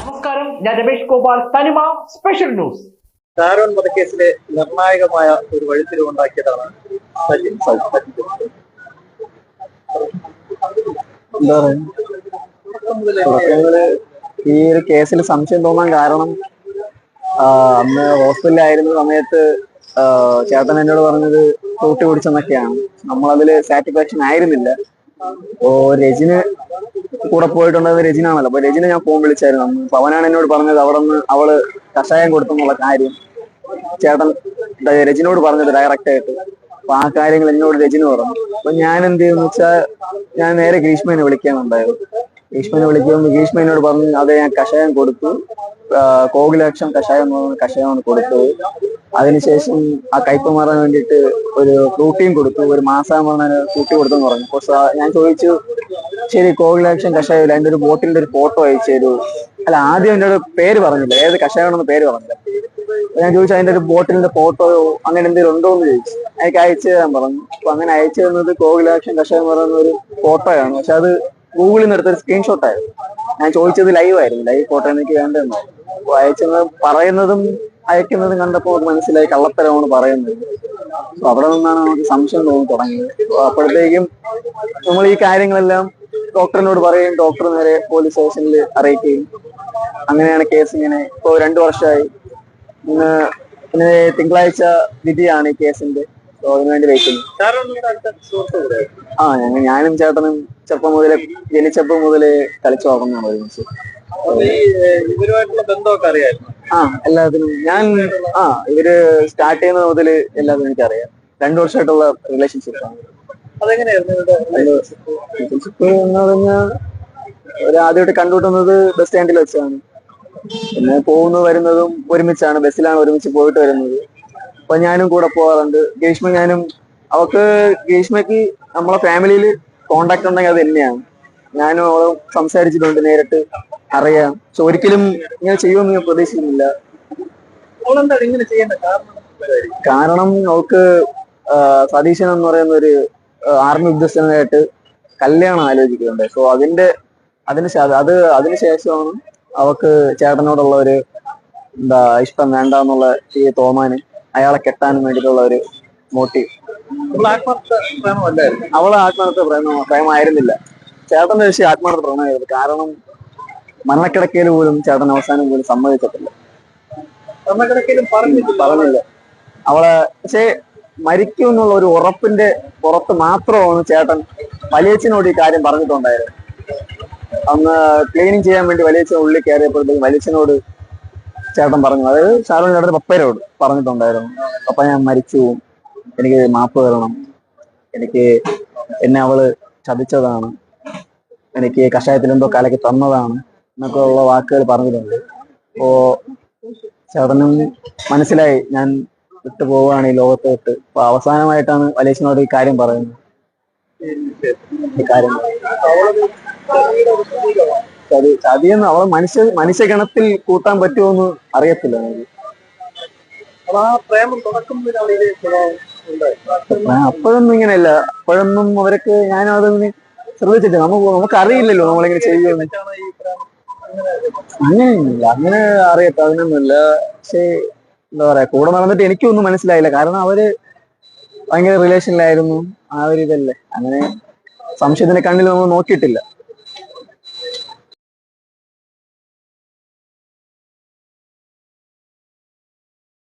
നമസ്കാരം. ഞാൻ രമേഷ് ഗോപാൽ. തനിമ സ്പെഷ്യൽ ന്യൂസ് ഷാരോൺ വധക്കേസിലെ നിർണായകമായ ഒരു വഴിത്തിരിവുണ്ടാക്കിയതാണ് സജിൻ എന്താ പറയാ ഈ ഒരു കേസിൽ സംശയം തോന്നാൻ കാരണം അന്ന് ഹോസ്പിറ്റലിലായിരുന്ന സമയത്ത് ചേട്ടൻ എന്നോട് പറഞ്ഞത് തോട്ടി പിടിച്ചെന്നൊക്കെയാണ്. നമ്മളതിൽ സാറ്റിസ്ഫാക്ഷൻ ആയിരുന്നില്ല. അപ്പോ രജിന് കൂടെ പോയിട്ടുണ്ടത് രജിനാണല്ലോ. അപ്പൊ രജിനെ ഞാൻ ഫോൺ വിളിച്ചായിരുന്നു. അപ്പൊ അവനാണ് എന്നോട് പറഞ്ഞത് അവിടെ നിന്ന് അവൾ കഷായം കൊടുത്തെന്നുള്ള കാര്യം. ചേട്ടൻ രജിനോട് പറഞ്ഞത് ഡയറക്റ്റ് ആയിട്ട്. അപ്പൊ ആ കാര്യങ്ങൾ എന്നോട് രജിന് പറഞ്ഞു. അപ്പൊ ഞാൻ എന്ത് ചെയ്യുന്നു വെച്ചാൽ ഞാൻ നേരെ ഗ്രീഷ്മനെ വിളിക്കാനുണ്ടായത് ഗ്രീഷ്മനെ വിളിക്കുമ്പോൾ ഭീഷ്മനോട് പറഞ്ഞു അതെ ഞാൻ കഷായം കൊടുത്തു. കോകിലക്ഷം കഷായം പറയുന്ന കഷായമാണ് കൊടുത്തത്. അതിനുശേഷം ആ കയ്പ് മാറാൻ വേണ്ടിയിട്ട് ഒരു ഫ്രൂട്ടിയും കൊടുത്തു. ഒരു മാസം പറഞ്ഞാൽ ഫ്രൂട്ടി കൊടുത്തെന്ന് പറഞ്ഞു. അപ്പോൾ ഞാൻ ചോദിച്ചു ശരി കോകിലക്ഷം കഷായം അതിന്റെ ഒരു ബോട്ടിലിന്റെ ഒരു ഫോട്ടോ അയച്ചു തരൂ. അല്ല ആദ്യം എന്റെ ഒരു പേര് പറഞ്ഞില്ല. ഏത് കഷായമാണെന്ന് പേര് പറഞ്ഞില്ല. ഞാൻ ചോദിച്ചു അതിന്റെ ഒരു ബോട്ടിലിന്റെ ഫോട്ടോയോ അങ്ങനെ എന്തെങ്കിലും ഉണ്ടോ എന്ന് ചോദിച്ചു. എനിക്ക് അയച്ചു തരാൻ പറഞ്ഞു. അപ്പൊ അങ്ങനെ അയച്ചു തന്നത് കോകിലാക്ഷൻ കഷായം പറയുന്ന ഒരു ഫോട്ടോയാണ്. പക്ഷെ അത് ഗൂഗിളിൽ നിന്ന് എടുത്തൊരു സ്ക്രീൻഷോട്ട് ആയിരുന്നു ഞാൻ ചോദിച്ചത് ലൈവ് ആയിരുന്നു. ലൈവ് ഫോട്ടോ എനിക്ക് വേണ്ടതെന്ന് അയച്ചത് പറയുന്നതും അയക്കുന്നതും കണ്ടപ്പോൾ മനസ്സിലായി കള്ളത്തരമാണ് പറയുന്നത്. അപ്പൊ അവിടെ നിന്നാണ് നമുക്ക് സംശയം തോന്നി തുടങ്ങിയത്. അപ്പൊ അപ്പോഴത്തേക്കും നമ്മൾ ഈ കാര്യങ്ങളെല്ലാം ഡോക്ടറിനോട് പറയും. ഡോക്ടർ നേരെ പോലീസ് സ്റ്റേഷനിൽ അറിയിക്കുകയും അങ്ങനെയാണ് കേസ് ഇങ്ങനെ ഇപ്പോ രണ്ടു വർഷമായി. ഇന്ന് തിങ്കളാഴ്ച വിധിയാണ് ഈ കേസിന്റെ സോ വെയിറ്റ് ചെയ്യുന്നു സുഹൃത്ത് ആ ഞങ്ങൾ ഞാനും ചേട്ടനും ചെറുപ്പം മുതലേ ജനിച്ചപ്പം മുതലേ കളിച്ചു നോക്കുന്നതാണ് ഒരുമിച്ച്. ആ എല്ലാത്തിനും ഞാൻ ആ ഇവർ സ്റ്റാർട്ട് ചെയ്യുന്ന മുതൽ എല്ലാത്തിനും എനിക്കറിയാം. രണ്ടു വർഷമായിട്ടുള്ള റിലേഷൻഷിപ്പ് ആണ്. റിലേഷൻഷിപ്പ് എന്ന് പറഞ്ഞാൽ ഒരാദ്യമായിട്ട് ആദ്യമായിട്ട് കണ്ടുമുട്ടുന്നത് ബസ് സ്റ്റാൻഡിൽ വെച്ചാണ്. പിന്നെ പോകുന്നു വരുന്നതും ഒരുമിച്ചാണ്. ബസ്സിലാണ് ഒരുമിച്ച് പോയിട്ട് വരുന്നത്. അപ്പൊ ഞാനും കൂടെ പോകാറുണ്ട്. ഗ്രീഷ്മ ഞാനും അവക്ക് ഗ്രീഷ്മയ്ക്ക് നമ്മളെ ഫാമിലിയിൽ കോണ്ടാക്ട് ഉണ്ടെങ്കിൽ അത് തന്നെയാണ്. ഞാനും അവളും സംസാരിച്ചിട്ടുണ്ട് നേരിട്ട് അറിയാം. പക്ഷെ ഒരിക്കലും ഇങ്ങനെ ചെയ്യുമെന്ന് ഞാൻ പ്രതീക്ഷിക്കുന്നില്ല. കാരണം? അവൾക്ക് സതീശൻ എന്ന് പറയുന്ന ഒരു ആർമി ഉദ്യോഗസ്ഥനായിട്ട് കല്യാണം ആലോചിക്കുന്നുണ്ട്. സോ അതിന്റെ അതിന് അത് അതിന് ശേഷമാണ് അവക്ക് ചേട്ടനോടുള്ള ഒരു എന്താ ഇഷ്ടം വേണ്ട എന്നുള്ള ഈ തോന്നാന്. അയാളെ കെട്ടാൻ വേണ്ടിയിട്ടുള്ള ഒരു മോട്ടീവ് അവളെ ആത്മാർത്ഥ പ്രേമ പ്രേമമായിരുന്നില്ല. ചേട്ടന്റെ വിഷയം ആത്മാർത്ഥ പ്രേമമായിരുന്നു. കാരണം മരണക്കിടക്കയിൽ പോലും ചേട്ടൻ അവസാനം പോലും സമ്മതിച്ചിട്ടില്ല. പറഞ്ഞില്ല. അവളെ പക്ഷേ മരിക്കും എന്നുള്ള ഒരു ഉറപ്പിന്റെ പുറത്ത് മാത്രമാണ് ചേട്ടൻ വലിയച്ഛനോട് ഈ കാര്യം പറഞ്ഞിട്ടുണ്ടായിരുന്നു അന്ന് ക്ലീനിങ് ചെയ്യാൻ വേണ്ടി വലിയച്ഛൻ ഉള്ളിൽ കയറിയപ്പോഴത്തേക്കും വലിയച്ഛനോട് ചേട്ടൻ പറഞ്ഞു. അതായത് ഷാരോൺ ചേട്ടൻ പപ്പേരോട് പറഞ്ഞിട്ടുണ്ടായിരുന്നു. പപ്പ ഞാൻ മരിച്ചു. എനിക്ക് മാപ്പ് തരണം. എനിക്ക് എന്നെ അവൾ ചതിച്ചതാണ്. എനിക്ക് കഷായത്തിൽ എന്തോ കലക്കി തന്നതാണ്. എന്നൊക്കെ ഉള്ള വാക്കുകൾ പറഞ്ഞിട്ടുണ്ട്. അപ്പോ ചേട്ടനും മനസ്സിലായി ഞാൻ വിട്ടു പോവുകയാണ് ഈ ലോകത്ത് വിട്ട്. അപ്പൊ അവസാനമായിട്ടാണ് വലേശനോട് ഈ കാര്യം പറയുന്നത്. ഈ കാര്യം. ചതി ചതിയെന്ന് അവളെ മനുഷ്യ മനുഷ്യഗണത്തിൽ കൂട്ടാൻ അറിയത്തില്ല. സ്വഭാവം ഉണ്ടായിരുന്നു ഞാൻ അപ്പോഴൊന്നും ഇങ്ങനെയല്ല. അപ്പോഴൊന്നും അവരൊക്കെ ഞാനും അതൊന്നും ശ്രദ്ധിച്ചിട്ട് നമുക്ക് നമുക്ക് അറിയില്ലല്ലോ നമ്മളിങ്ങനെ ചെയ്യുമെന്ന് അങ്ങനെ അങ്ങനെയൊന്നുമില്ല. അങ്ങനെ അറിയട്ടെ അതിനൊന്നുമില്ല. പക്ഷേ എന്താ പറയാ കൂടെ നടന്നിട്ട് എനിക്കൊന്നും മനസ്സിലായില്ല. കാരണം അവർ ഭയങ്കര റിലേഷനിലായിരുന്നു ആ ഒരു ഇതല്ലേ. അങ്ങനെ സംശയത്തിന്റെ കണ്ണിൽ നമ്മൾ നോക്കിയിട്ടില്ല.